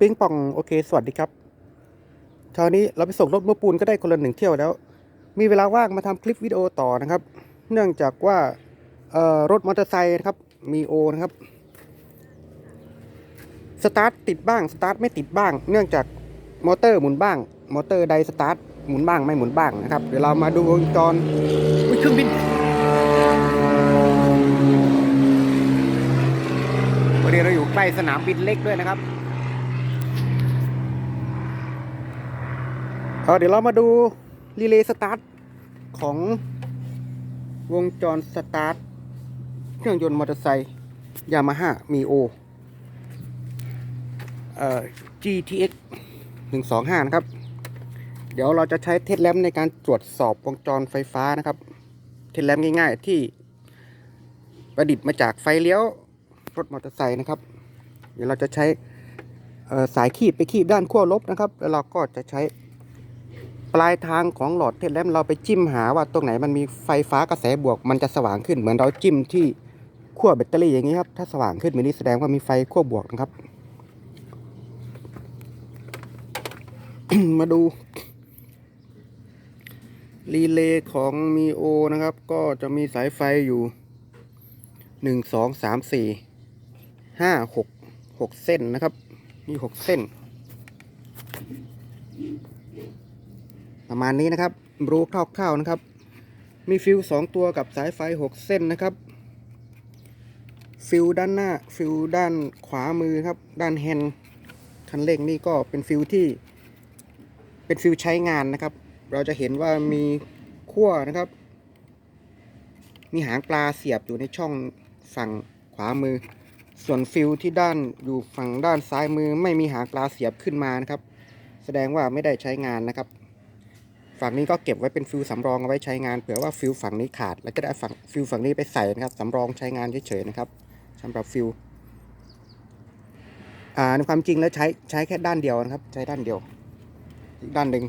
ปิงป่องโอเคสวัสดีครับเช้านี้เราไปส่งรถมะปูนก็ได้คนละหนึ่งเที่ยวแล้ว มีเวลาว่างมาทำคลิปวิดีโอต่อนะครับ เนื่องจากว่ารถมอเตอร์ไซค์นะครับมีโอนะครับสตาร์ทติดบ้างสตาร์ทไม่ติดบ้าง เนื่องจากมอเตอร์หมุนบ้าง มอเตอร์ใดสตาร์ทหมุนบ้างไม่หมุนบ้างนะครับ เดี๋ยวเรามาดูวงจรเครื่องบินวันนี้เราอยู่ใกล้สนามบินเล็กด้วยนะครับ เดี๋ยวเรามาดูรีเลย์สตาร์ทของวงจรสตาร์ทเครื่องยนต์มอเตอร์ไซค์ยามาฮ่ามีโอเอ่อ GTX 125 นะครับ เดี๋ยวเราจะใช้เทสแลมในการตรวจสอบวงจรไฟฟ้านะครับ เทสแลมง่ายๆที่ประดิษฐ์มาจากไฟเลี้ยวรถมอเตอร์ไซค์นะครับ เดี๋ยวเราจะใช้สายคีบไปคีบด้านขั้วลบนะครับ แล้วเราก็จะใช้ ปลายทางของหลอดเทสแลมเราไปจิ้มหาว่าตรงไหนมันมีไฟฟ้ากระแสบวก มันจะสว่างขึ้นเหมือนเราจิ้มที่ขั้วแบตเตอรี่อย่างนี้ครับ ถ้าสว่างขึ้นแบบนี้แสดงว่ามีไฟขั้วบวกนะครับ มาดูรีเลย์ของมีโอนะครับ ก็จะมีสายไฟอยู่หนึ่งสองสามสี่ห้าหกหกเส้นนะครับ มีหกเส้น ประมาณนี้นะครับ รู้คร่าวๆนะครับ มีฟิวสองตัวกับสายไฟหกเส้นนะครับ ฟิวด้านหน้า ฟิวด้านขวามือครับ ด้านแฮนด์คันเร่งนี่ก็เป็นฟิวที่ เป็นฟิวใช้งานนะครับ เราจะเห็นว่ามีขั้วนะครับ มีหางปลาเสียบอยู่ในช่องฝั่งขวามือ ส่วนฟิวที่ด้านอยู่ฝั่งด้านซ้ายมือ ไม่มีหางปลาเสียบขึ้นมานะครับ แสดงว่าไม่ได้ใช้งานนะครับ ฝั่งนี้ก็เก็บไว้เป็นฟิวสำรองเอาไว้ใช้งานเผื่อว่าฟิวฝั่งนี้ขาด แล้วจะได้ฝั่งฟิวฝั่งนี้ไปใส่นะครับสำรองใช้งานเฉยๆนะครับสำหรับฟิวอ่าในความจริงแล้วใช้ใช้แค่ด้านเดียวนะครับ ใช้ด้านเดียว อีกด้านหนึ่ง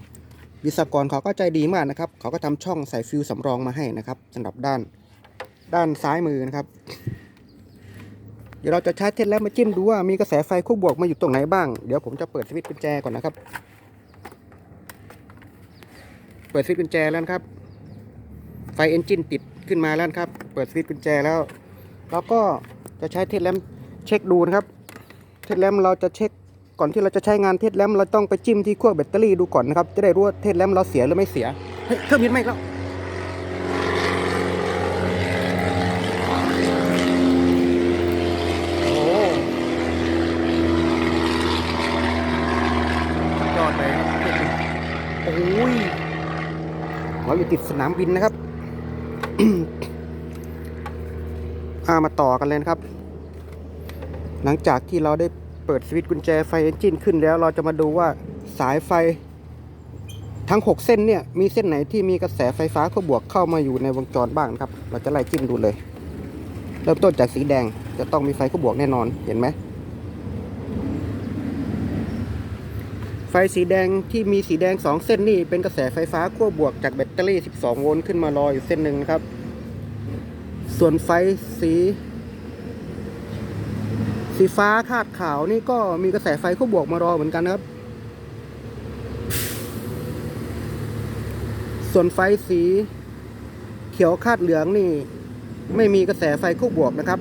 วิศวกรเขาก็ใจดีมากนะครับ เขาก็ทำช่องใส่ฟิวสำรองมาให้นะครับสำหรับด้านด้านซ้ายมือนะครับ เดี๋ยวเราจะใช้เทสแล้วมาจิ้มดูว่ามีกระแสไฟคู่บวกมาอยู่ตรงไหนบ้าง เดี๋ยวผมจะเปิดสวิตช์กุญแจก่อนนะครับ เปิดสวิตช์กุญแจแล้วครับ ไฟเอนจินติดขึ้นมาแล้วครับ เปิดสวิตช์กุญแจแล้วแล้วก็จะใช้เทสแลมเช็คดูนะครับ เทสแลมเราจะเช็คก่อนที่เราจะใช้งานเทสแลมเราต้องไปจิ้มที่ขั้วแบตเตอรี่ดูก่อนนะครับ จะได้รู้ว่าเทสแลมเราเสียหรือไม่เสีย เฮ้ยเครื่องบินไหมแล้ว โอ้สุดยอดเลยครับเครื่องบิน โอ้ย เราอยู่ติดสนามบินนะครับามาต่อกันเลยนะครับ หลังจากที่เราได้เปิดสวิตช์กุญแจไฟเอนจินขึ้นแล้ว เราจะมาดูว่าสายไฟทั้ง 6 เส้นเนี่ยมีเส้นไหนที่มีกระแสไฟฟ้าเข้าบวกเข้ามาอยู่ในวงจรบ้างครับ เราจะไล่จิ้มดูเลย เริ่มต้นจากสีแดงจะต้องมีไฟเข้าบวกแน่นอนเห็นไหม ไฟสีแดงที่มีสีแดง 2 เส้นนี่เป็นกระแสไฟฟ้าขั้วบวกจากแบตเตอรี่ 12 โวลต์ขึ้นมารออยู่เส้นหนึ่งนะครับ ส่วนไฟสี สีฟ้าคาดขาวนี่ก็มีกระแสไฟขั้วบวกมารอเหมือนกันครับ ส่วนไฟสีเขียวคาดเหลืองนี่ ไม่มีกระแสไฟขั้วบวกนะครับ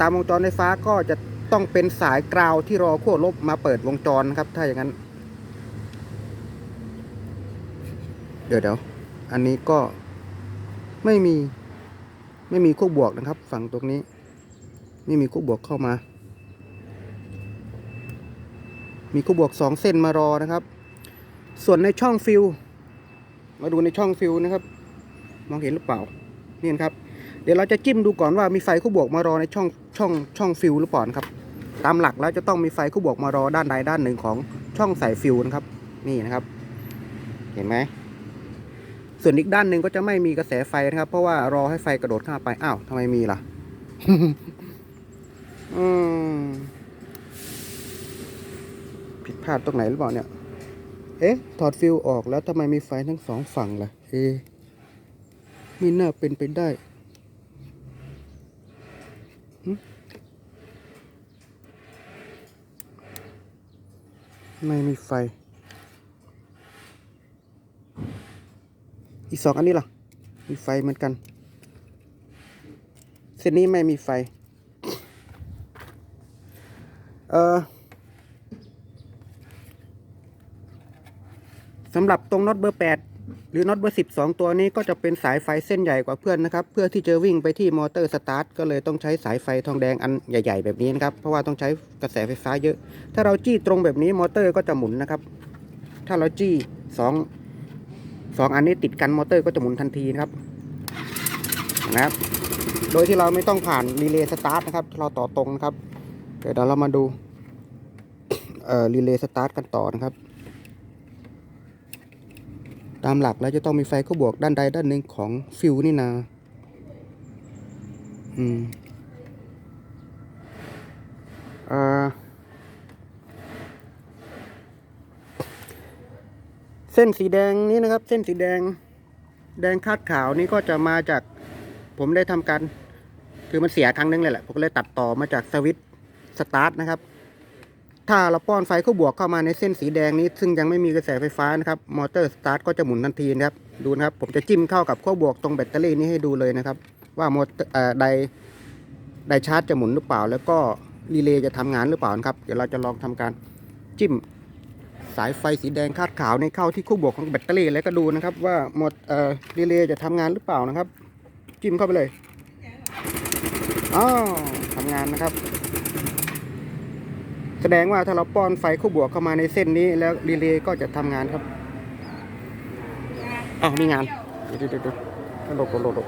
ตามวงจรไฟฟ้าก็จะ ต้องเป็นสายกราวที่รอขั้วลบมาเปิดวงจรนะครับ ถ้าอย่างนั้น เดี๋ยวเดี๋ยวอันนี้ก็ไม่มีไม่มีขั้วบวกนะครับ ฝั่งตรงนี้ ไม่มีคู่บวกเข้ามา มีคู่บวกสองเส้นมารอนะครับ ส่วนในช่องฟิวมาดูในช่องฟิวนะครับ มองเห็นหรือเปล่านี่นครับ เดี๋ยวเราจะจิ้มดูก่อนว่ามีไฟคู่บวกมารอในช่องช่องช่องฟิวหรือเปล่านะครับ ตามหลักแล้วจะต้องมีไฟคู่บวกมารอด้านใดด้านหนึ่งของช่องใส่ฟิวนะครับ นี่นะครับ เห็นไหมส่วนอีกด้านหนึ่งก็จะไม่มีกระแสไฟนะครับ เพราะว่ารอให้ไฟกระโดดข้าไปอ้าวทำไมมีล่ะอืมผิดพลาดตรงไหนหรือเปล่าเนี่ย เอ๊ะ ถอดฟิวออกแล้วทำไมมีไฟทั้งสองฝั่งล่ะ เอ๊มีน่าเป็นไปได้ ไม่มีไฟ อีกสองอันนี้ล่ะ มีไฟเหมือนกัน เส้นนี้ไม่มีไฟ เออสำหรับตรงน็อตเบอร์แปด หรือน็อตเบอร์สิบสองตัวนี้ก็จะเป็นสายไฟเส้นใหญ่กว่าเพื่อนนะครับ เพื่อที่จะวิ่งไปที่มอเตอร์สตาร์ทก็เลยต้องใช้สายไฟทองแดงอันใหญ่ ๆ แบบนี้นะครับ เพราะว่าต้องใช้กระแสไฟฟ้าเยอะ ถ้าเราจี้ตรงแบบนี้มอเตอร์ก็จะหมุนนะครับ ถ้าเราจี้สองสองอันนี้ติดกันมอเตอร์ก็จะหมุนทันทีนะครับนะครับ โดยที่เราไม่ต้องผ่านรีเลย์สตาร์ทนะครับ เราต่อตรงนะครับ เดี๋ยวเรามาดูเอ่อรีเลย์สตาร์ทกันต่อนะครับ ตามหลักแล้วจะต้องมีไฟเข้าบวกด้านใดด้านหนึ่งของฟิวนี่นา อืมเอ่อเส้นสีแดงนี้นะครับ เส้นสีแดง แดงคาดขาวนี่ก็จะมาจาก ผมได้ทำการ คือมันเสียครั้งนึงเลยแหละ ผมก็เลยตัดต่อมาจากสวิตสตาร์ทนะครับ ถ้าเราป้อนไฟเข้าบวกเข้ามาในเส้นสีแดงนี้ ซึ่งยังไม่มีกระแสไฟฟ้านะครับมอเตอร์สตาร์ทก็จะหมุนทันทีนะครับดูนะครับผมจะจิ้มเข้ากับขั้วบวกตรงแบตเตอรี่นี้ให้ดูเลยนะครับ ว่ามอเตอร์ไดไดชาร์จจะหมุนหรือเปล่า แล้วก็รีเลย์จะทำงานหรือเปล่านะครับ เดี๋ยวเราจะลองทำการจิ้มสายไฟสีแดงคาดขาวในเข้าที่คู่บวกของแบตเตอรี่แล้วก็ดูนะครับ ว่าหมดเอ่อรีเลย์จะทำงานหรือเปล่านะครับ จิ้มเข้าไปเลยอ้าวทำงานนะครับ แสดงว่าถ้าเราป้อนไฟคู่บวกเข้ามาในเส้นนี้ แล้วรีเลย์ก็จะทำงานครับอ้าวมีงานเดี๋ยวเดี๋ยวเดี๋ยวหลบหลบหลบ